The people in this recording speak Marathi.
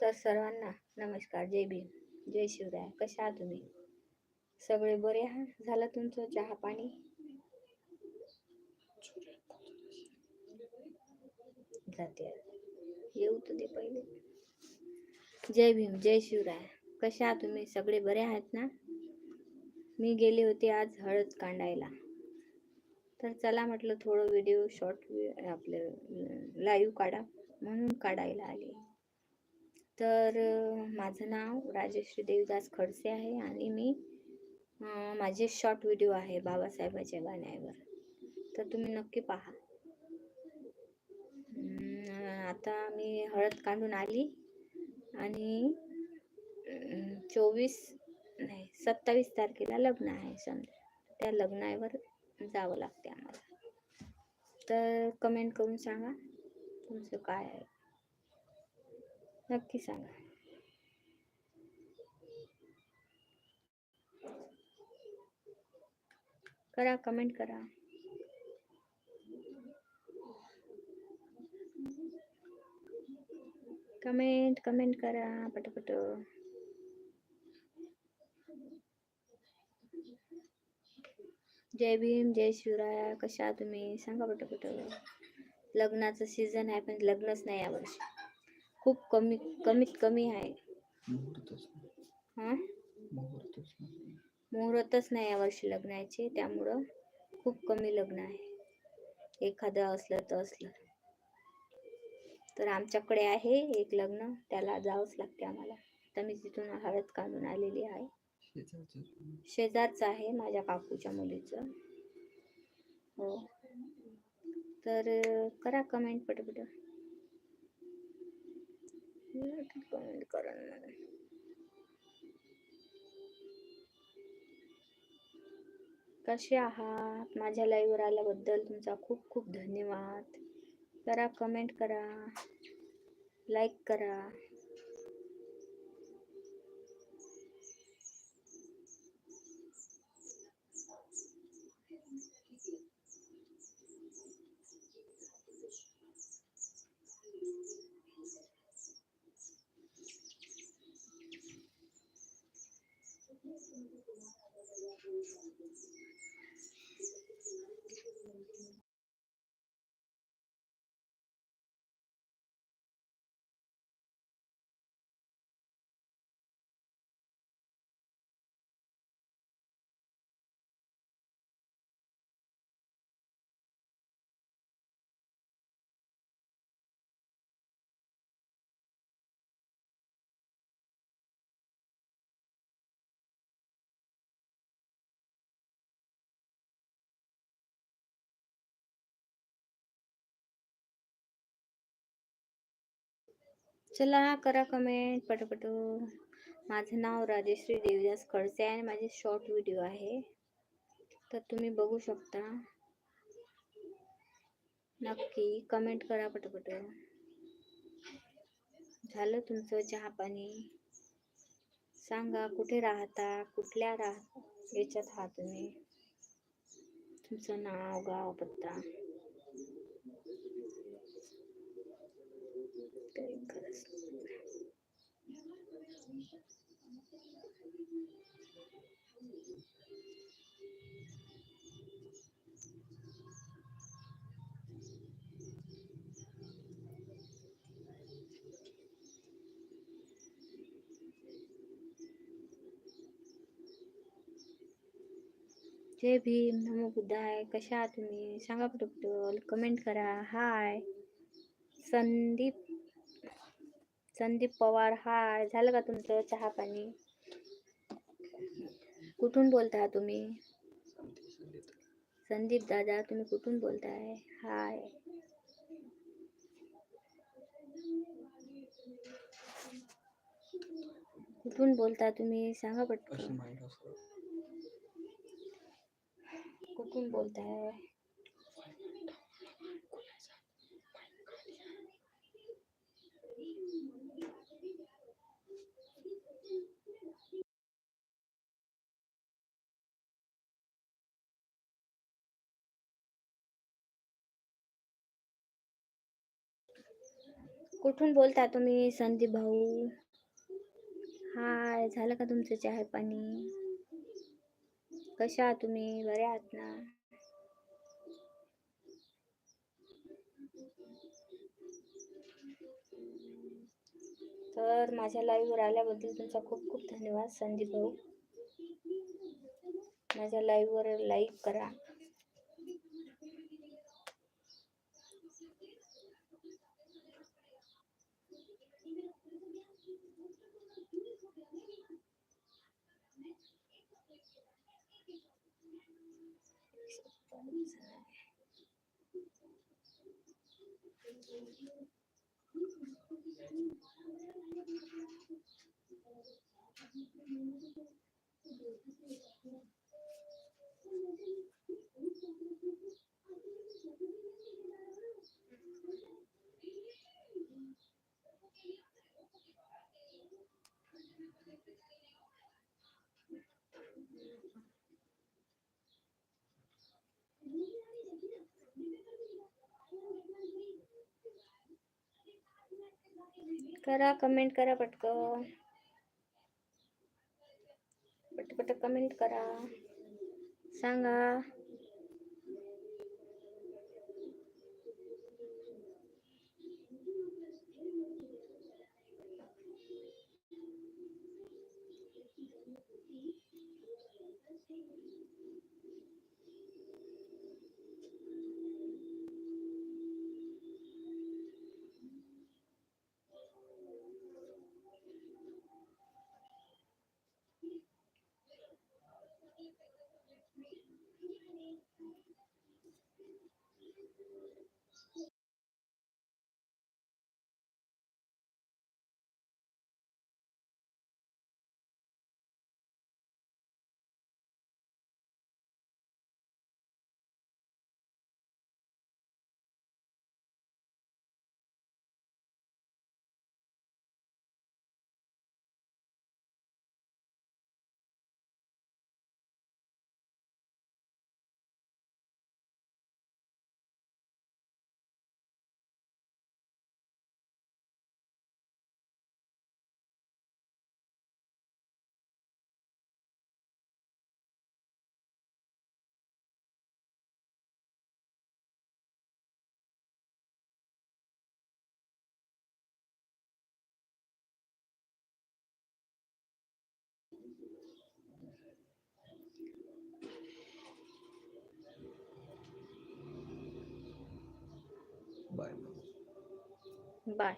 तर सर्वांना नमस्कार जय भीम जय शिवराय कशा आहात तुम्ही? सगळे बरे आहात? झालं तुमचं चहा पाणी? जाते येऊ तर दे पहिले. जय भीम जय शिवराय. कशा आहात तुम्ही? सगळे बरे आहात ना? मी गेले होते आज हळद कांडायला. तर चला म्हटलं थोडं व्हिडिओ शॉर्ट आपलं लाईव्ह काढा. म्हणून काढायला आले. तर माझं नाव राजश्री देवीदास खडसे आहे आणि मी माझे शॉर्ट व्हिडिओ आहे बाबासाहेबाच्या गाण्यावर. तर तुम्ही नक्की पहा. आता मी हळद काढून आली आणि चोवीस नाही सत्तावीस तारखेला लग्न आहे समजा. त्या लग्नावर जावं लागते आम्हाला. तर कमेंट करून सांगा. तुमचं काय नक्की सांगा. करा कमेंट करा. कमेंट कमेंट करा, पटपट. जय भीम, जय शिवराय, कशा तुम्ही? सांगा पटपट. लग्नाचं सीझन आहे पण लग्नच नाही यावर्षी खूप कमी कमीत कमी आहे. मुहूर्तच नाही. हां? मुहूर्तच यावर्षी लग्नाचे त्यामुळं खूप कमी लग्न आहे. एखादं असलं तर असलं. तर आमच्याकडे आहे एक लग्न त्याला जावंच लागते आम्हाला. तर मी तिथून हळद काढून आलेली आहे. शेजारचं आहे माझ्या काकूच्या मुलीचं. हो. तर करा कमेंट पटपट. कमेंट करा. कसे आहात? माझ्या लाईव्हवर आल्याबद्दल तुमचा खूप खूप धन्यवाद. करा कमेंट करा. लाईक करा. चला करा कमेंट पटपट. माझं नाव राजेश्री देवीदास खडसे आहे आणि माझे शॉर्ट व्हिडिओ आहे. तर तुम्ही बघू शकता. नक्की कमेंट करा पटपट. झालं तुमचं चहा पाणी सांगा कुठे राहता कुठल्या राह याच्यात आहात तुम्ही. तुमचं नाव गाव पत्ता. जय भीम नमो बुद्धाय कशा तुम्ही? सांगा पटपट कमेंट करा. हाय. संदीप संदीप पवार हाय झालं का तुमचं चहा पाणी कुठून बोलताय तुम्ही. संदीप दादा तुम्ही कुठून बोलताय? हाय. कुठून बोलता तुम्ही? सांगा पटकन. कुठून बोलताय? कुठून बोलता तुम्ही संदीप भाऊ? हाय झालं का तुमचं चहा पाणी? कशा आहात तुम्ही? बरे आहात ना? तर माझ्या लाईव्हवर आल्याबद्दल तुमचा खूप खूप धन्यवाद संदीप भाऊ. माझ्या लाईव्हवर लाईक करा. 说，不意思。करा कमेंट करा पटकन. पटपट कमेंट करा. सांगा. Bye.